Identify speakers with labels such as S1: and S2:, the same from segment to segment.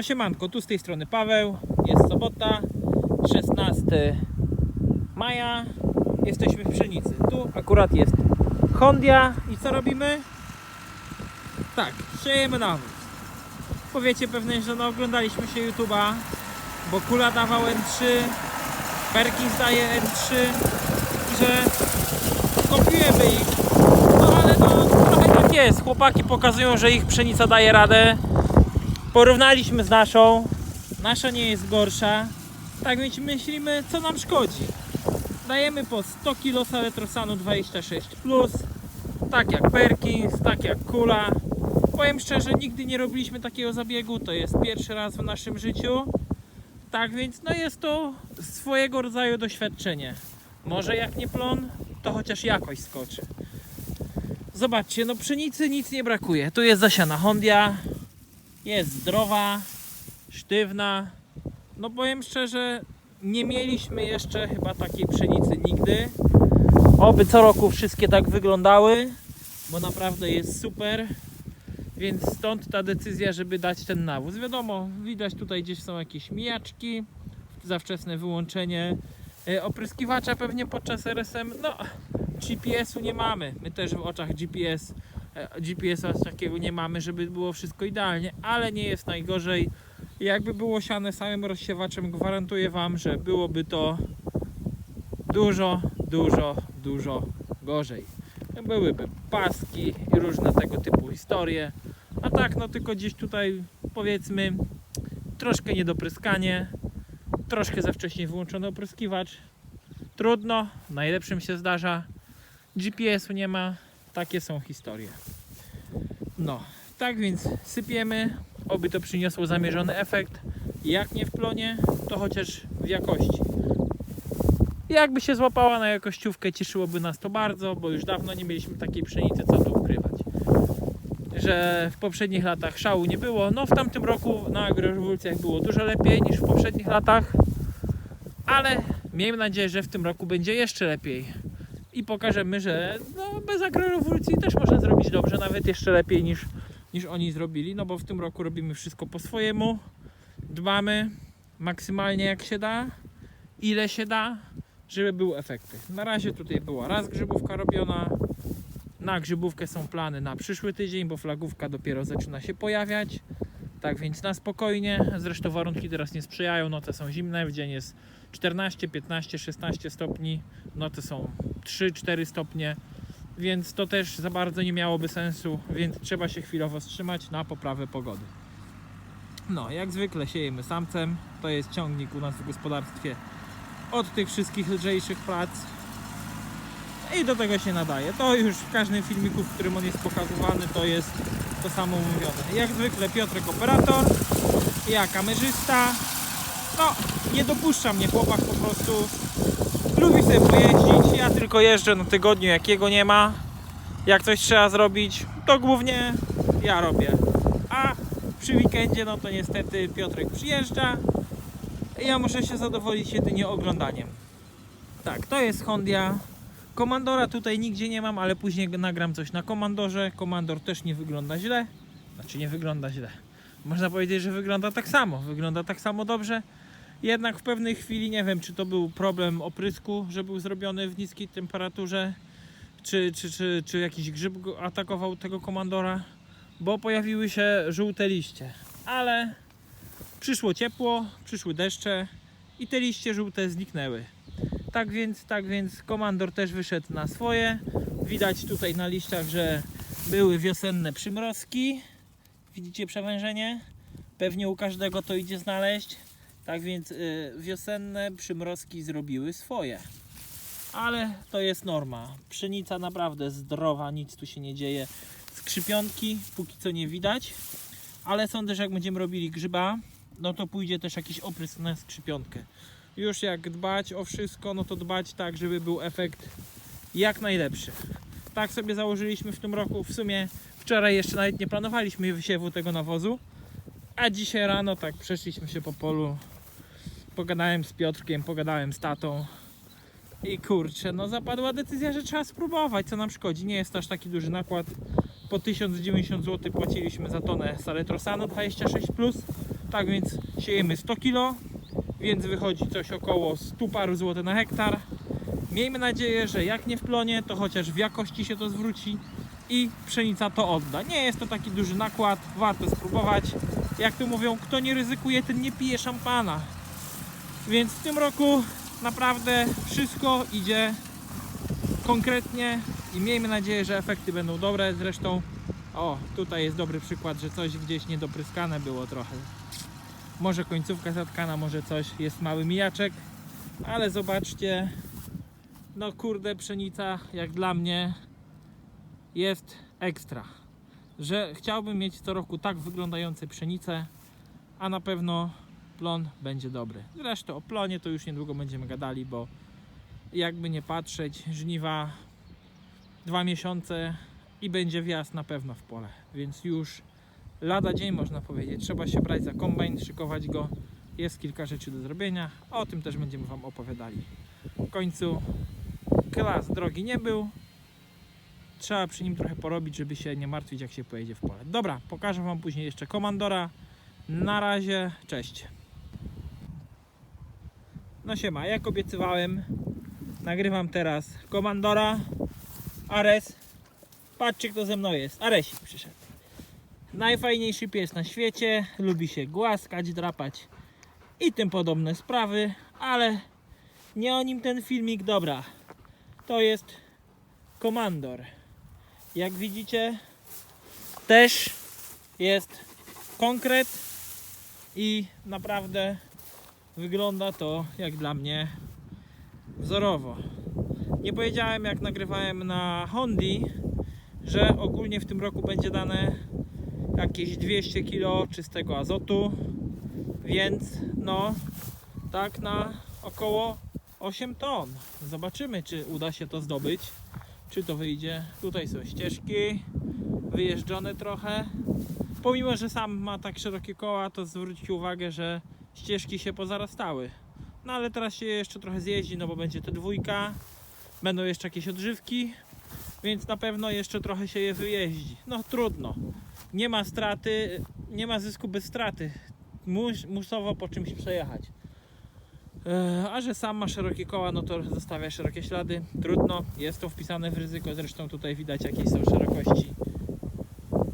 S1: No siemanko, tu z tej strony Paweł, jest sobota, 16 maja, jesteśmy w pszenicy. Tu akurat jest Hondia i co robimy? Tak, siejemy nawóz. Powiecie pewnie, że no oglądaliśmy się YouTube'a, bo Kula dawał N3, Perkins daje N3 i że kopiujemy ich. No ale no trochę tak jest, chłopaki pokazują, że ich pszenica daje radę. Porównaliśmy z naszą. Nasza nie jest gorsza. Tak więc myślimy, co nam szkodzi. Dajemy po 100 kg saletrosanu 26, tak jak Perkins, tak jak Kula. Powiem szczerze, nigdy nie robiliśmy takiego zabiegu. To jest pierwszy raz w naszym życiu. Tak więc, no jest to swojego rodzaju doświadczenie. Może jak nie plon, to chociaż jakość skoczy. Zobaczcie, no pszenicy nic nie brakuje. Tu jest zasiana Hondia, jest zdrowa, sztywna. No powiem szczerze, nie mieliśmy jeszcze chyba takiej pszenicy nigdy. Oby co roku wszystkie tak wyglądały, bo naprawdę jest super. Więc stąd ta decyzja, żeby dać ten nawóz. Wiadomo, widać tutaj gdzieś są jakieś mijaczki, za wczesne wyłączenie e, opryskiwacza pewnie podczas RSM. No, GPS-u nie mamy. My też w oczach GPS GPS-a takiego nie mamy, żeby było wszystko idealnie, ale nie jest najgorzej. Jakby było siane samym rozsiewaczem, gwarantuję Wam, że byłoby to dużo, dużo, dużo gorzej. Byłyby paski i różne tego typu historie. A tak, no tylko gdzieś tutaj powiedzmy troszkę niedopryskanie, troszkę za wcześnie wyłączony opryskiwacz. Trudno, najlepszym się zdarza. GPS-u nie ma, takie są historie. No, tak więc sypiemy, oby to przyniosło zamierzony efekt. Jak nie w plonie, to chociaż w jakości. Jakby się złapała na jakościówkę, cieszyłoby nas to bardzo, bo już dawno nie mieliśmy takiej pszenicy, co tu ukrywać. Że w poprzednich latach szału nie było. No w tamtym roku na agrorewolucjach było dużo lepiej niż w poprzednich latach, ale miejmy nadzieję, że w tym roku będzie jeszcze lepiej i pokażemy, że no, bez agrorewolucji też można zrobić dobrze, nawet jeszcze lepiej niż, niż oni zrobili, no bo w tym roku robimy wszystko po swojemu, dbamy maksymalnie jak się da, ile się da, żeby były efekty. Na razie tutaj była raz grzybówka robiona, na grzybówkę są plany na przyszły tydzień, bo flagówka dopiero zaczyna się pojawiać. Tak więc na spokojnie. Zresztą warunki teraz nie sprzyjają. Noce są zimne. W dzień jest 14, 15, 16 stopni. Noce są 3-4 stopnie. Więc to też za bardzo nie miałoby sensu. Więc trzeba się chwilowo wstrzymać na poprawę pogody. No, jak zwykle siejemy samcem. To jest ciągnik u nas w gospodarstwie od tych wszystkich lżejszych prac. I do tego się nadaje. To już w każdym filmiku, w którym on jest pokazywany, to jest to samo mówione. Jak zwykle Piotrek operator, ja kamerzysta. No, nie dopuszcza mnie chłopak po prostu. Lubi sobie pojeździć. Ja tylko jeżdżę na tygodniu, jakiego nie ma. Jak coś trzeba zrobić, to głównie ja robię. A przy weekendzie, no to niestety Piotrek przyjeżdża. I ja muszę się zadowolić jedynie oglądaniem. Tak, to jest Hondia. Komandora tutaj nigdzie nie mam, ale później nagram coś na komandorze. Komandor też nie wygląda źle. Znaczy nie wygląda źle. Można powiedzieć, że wygląda tak samo. Wygląda tak samo dobrze. Jednak w pewnej chwili nie wiem, czy to był problem oprysku, że był zrobiony w niskiej temperaturze, czy, czy, czy, czy jakiś grzyb atakował tego komandora, bo pojawiły się żółte liście. Ale przyszło ciepło, przyszły deszcze i te liście żółte zniknęły. Tak więc, tak więc komandor też wyszedł na swoje. Widać tutaj na liściach, że były wiosenne przymrozki. Widzicie przewężenie? Pewnie u każdego to idzie znaleźć. Tak więc y, wiosenne przymrozki zrobiły swoje. Ale to jest norma. Pszenica naprawdę zdrowa, nic tu się nie dzieje. Skrzypionki póki co nie widać. Ale sądzę, że jak będziemy robili grzyba, no to pójdzie też jakiś oprysk na skrzypionkę już jak dbać o wszystko, no to dbać tak, żeby był efekt jak najlepszy. Tak sobie założyliśmy w tym roku. W sumie wczoraj jeszcze nawet nie planowaliśmy wysiewu tego nawozu, a dzisiaj rano tak przeszliśmy się po polu. Pogadałem z Piotrkiem, pogadałem z tatą. I kurczę, no zapadła decyzja, że trzeba spróbować, co nam szkodzi. Nie jest aż taki duży nakład. Po 1090 zł płaciliśmy za tonę saletrosanu 26+. Tak więc siejemy 100 kg, więc wychodzi coś około 100 paru złotych na hektar. Miejmy nadzieję, że jak nie w plonie, to chociaż w jakości się to zwróci i pszenica to odda. Nie jest to taki duży nakład, warto spróbować. Jak tu mówią, kto nie ryzykuje, ten nie pije szampana. Więc w tym roku naprawdę wszystko idzie konkretnie i miejmy nadzieję, że efekty będą dobre. Zresztą, o, tutaj jest dobry przykład, że coś gdzieś niedopryskane było trochę. Może końcówka zatkana, może coś, jest mały mijaczek, ale zobaczcie, no kurde, pszenica jak dla mnie jest ekstra. Że chciałbym mieć co roku tak wyglądające pszenice, a na pewno plon będzie dobry. Zresztą o plonie to już niedługo będziemy gadali, bo jakby nie patrzeć, żniwa dwa miesiące i będzie wjazd na pewno w pole, więc już lada dzień można powiedzieć. Trzeba się brać za kombajn, szykować go. Jest kilka rzeczy do zrobienia, o tym też będziemy Wam opowiadali. W końcu klas drogi nie był. Trzeba przy nim trochę porobić, żeby się nie martwić, jak się pojedzie w pole. Dobra, pokażę Wam później jeszcze komandora. Na razie, cześć. No siema, jak obiecywałem, nagrywam teraz komandora. Ares. Patrzcie, kto ze mną jest. Aresik przyszedł. Najfajniejszy pies na świecie. Lubi się głaskać, drapać i tym podobne sprawy, ale nie o nim ten filmik. Dobra, to jest komandor. Jak widzicie, też jest konkret i naprawdę wygląda to jak dla mnie wzorowo. Nie powiedziałem jak nagrywałem na Hondi, że ogólnie w tym roku będzie dane jakieś 200 kg czystego azotu, więc no tak na około 8 ton. Zobaczymy czy uda się to zdobyć, czy to wyjdzie. Tutaj są ścieżki, wyjeżdżone trochę. Pomimo, że sam ma tak szerokie koła, to zwróćcie uwagę, że ścieżki się pozarastały. No ale teraz się jeszcze trochę zjeździ, no bo będzie to dwójka. Będą jeszcze jakieś odżywki, więc na pewno jeszcze trochę się je wyjeździ. No trudno. Nie ma straty, nie ma zysku bez straty. Mus, musowo po czymś przejechać. E, A że sam ma szerokie koła, no to zostawia szerokie ślady. Trudno, jest to wpisane w ryzyko. Zresztą tutaj widać jakie są szerokości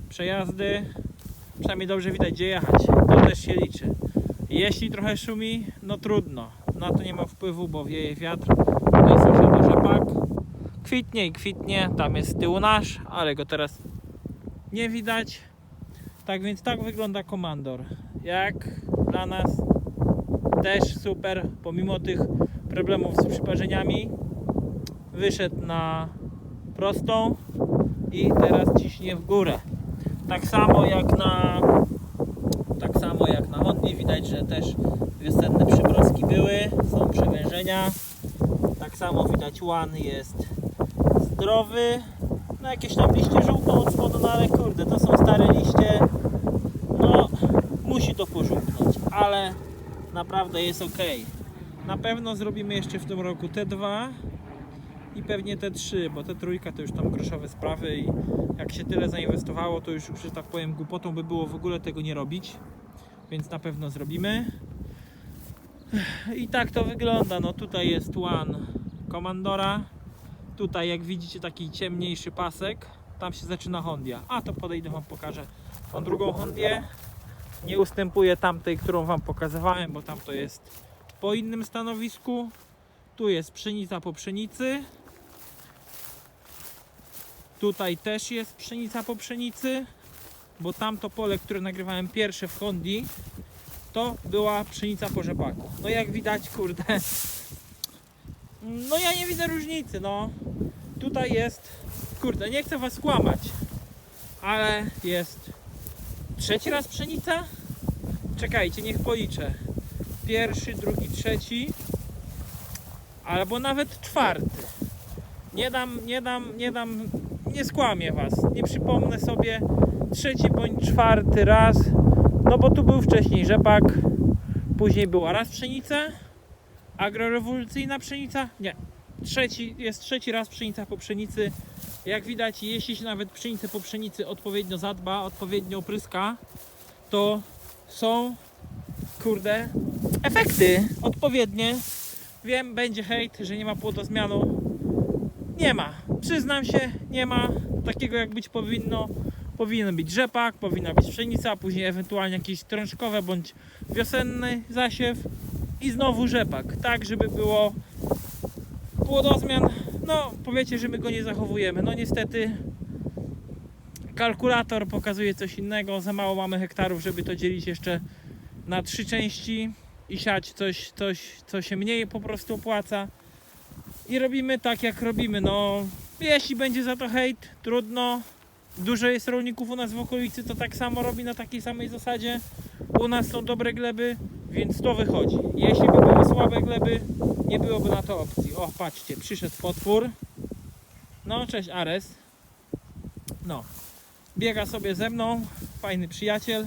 S1: przejazdy. Przynajmniej dobrze widać gdzie jechać. To też się liczy. Jeśli trochę szumi, no trudno. Na to nie ma wpływu, bo wieje wiatr. Tutaj sąsiada rzepak. Kwitnie i kwitnie. Tam jest z tyłu nasz, ale go teraz nie widać. Tak więc tak wygląda komandor. Jak dla nas też super, pomimo tych problemów z przyparzeniami, wyszedł na prostą i teraz ciśnie w górę. Tak samo jak na tak samo jak na widać, że też wiosenne przymrozki były, są przewężenia. Tak samo widać łan jest zdrowy. No jakieś tam liście żółtą od spodu, no ale kurde, to są stare liście. No musi to pożółknąć, ale naprawdę jest ok. Na pewno zrobimy jeszcze w tym roku te dwa i pewnie te trzy, bo te trójka to już tam groszowe sprawy i jak się tyle zainwestowało, to już, że tak powiem, głupotą by było w ogóle tego nie robić. Więc na pewno zrobimy. I tak to wygląda. No tutaj jest łan komandora. Tutaj jak widzicie taki ciemniejszy pasek. Tam się zaczyna Hondia. A to podejdę wam pokażę tą drugą Hondię. Nie ustępuję tamtej, którą wam pokazywałem, bo tam to jest po innym stanowisku. Tu jest pszenica po pszenicy. Tutaj też jest pszenica po pszenicy, bo tamto pole, które nagrywałem pierwsze w Hondi, to była pszenica po rzepaku. No jak widać, kurde, no ja nie widzę różnicy, no. Tutaj jest, kurde, nie chcę was kłamać, ale jest trzeci raz pszenica? Czekajcie, niech policzę. Pierwszy, drugi, trzeci, albo nawet czwarty. Nie dam, nie dam, nie dam, nie skłamię was. Nie przypomnę sobie trzeci bądź czwarty raz. No bo tu był wcześniej rzepak, później była raz pszenica, agrorewolucyjna pszenica. Nie, trzeci, jest trzeci raz pszenica po pszenicy. Jak widać, jeśli się nawet pszenicę po pszenicy odpowiednio zadba, odpowiednio pryska, to są kurde, efekty odpowiednie. Wiem, będzie hejt, że nie ma płodozmianu. Nie ma. Przyznam się, nie ma takiego jak być powinno. Powinien być rzepak, powinna być pszenica, później ewentualnie jakieś trączkowe bądź wiosenny zasiew i znowu rzepak, tak żeby było płodozmian. No, powiecie, że my go nie zachowujemy. No niestety kalkulator pokazuje coś innego. Za mało mamy hektarów, żeby to dzielić jeszcze na trzy części i siać coś, coś, co się mniej po prostu opłaca. I robimy tak, jak robimy. No, jeśli będzie za to hejt, trudno. Dużo jest rolników u nas w okolicy, to tak samo robi na takiej samej zasadzie. U nas są dobre gleby, więc to wychodzi. Jeśli by były słabe gleby, nie byłoby na to opcji. O, patrzcie, przyszedł potwór. No, cześć Ares. No, biega sobie ze mną, fajny przyjaciel.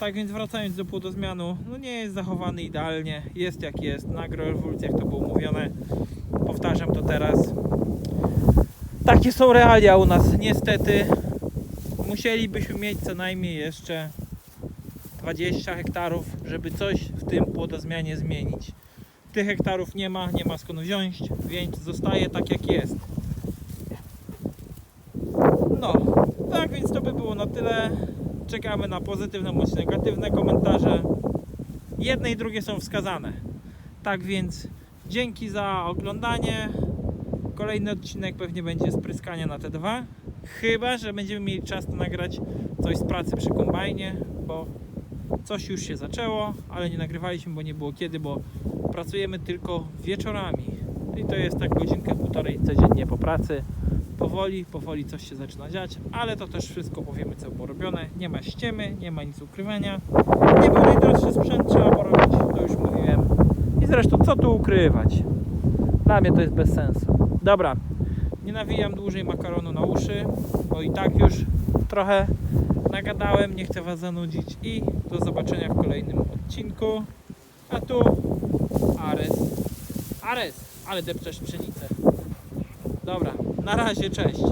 S1: Tak więc wracając do płodozmianu, no nie jest zachowany idealnie, jest jak jest, na agroewolucjach to było mówione, powtarzam to teraz. Takie są realia u nas, niestety. Musielibyśmy mieć co najmniej jeszcze 20 hektarów, żeby coś w tym płodozmianie zmienić. Tych hektarów nie ma, nie ma skąd wziąć, więc zostaje tak jak jest. No, tak więc to by było na tyle. Czekamy na pozytywne bądź negatywne komentarze. Jedne i drugie są wskazane. Tak więc dzięki za oglądanie. Kolejny odcinek pewnie będzie spryskania na te dwa. Chyba, że będziemy mieli czas nagrać coś z pracy przy kombajnie, bo coś już się zaczęło, ale nie nagrywaliśmy, bo nie było kiedy, bo pracujemy tylko wieczorami. I to jest tak godzinkę, półtorej codziennie po pracy powoli, powoli coś się zaczyna dziać, ale to też wszystko powiemy co było robione. Nie ma ściemy, nie ma nic ukrywania. Nie był najdroższy sprzęt, trzeba porobić, to już mówiłem. I zresztą co tu ukrywać? Dla mnie to jest bez sensu. Dobra, nie nawijam dłużej makaronu na uszy, bo i tak już trochę nagadałem, nie chcę Was zanudzić i do zobaczenia w kolejnym odcinku. A tu Ares. Ares, ale depczesz pszenicę. Dobra, na razie, cześć.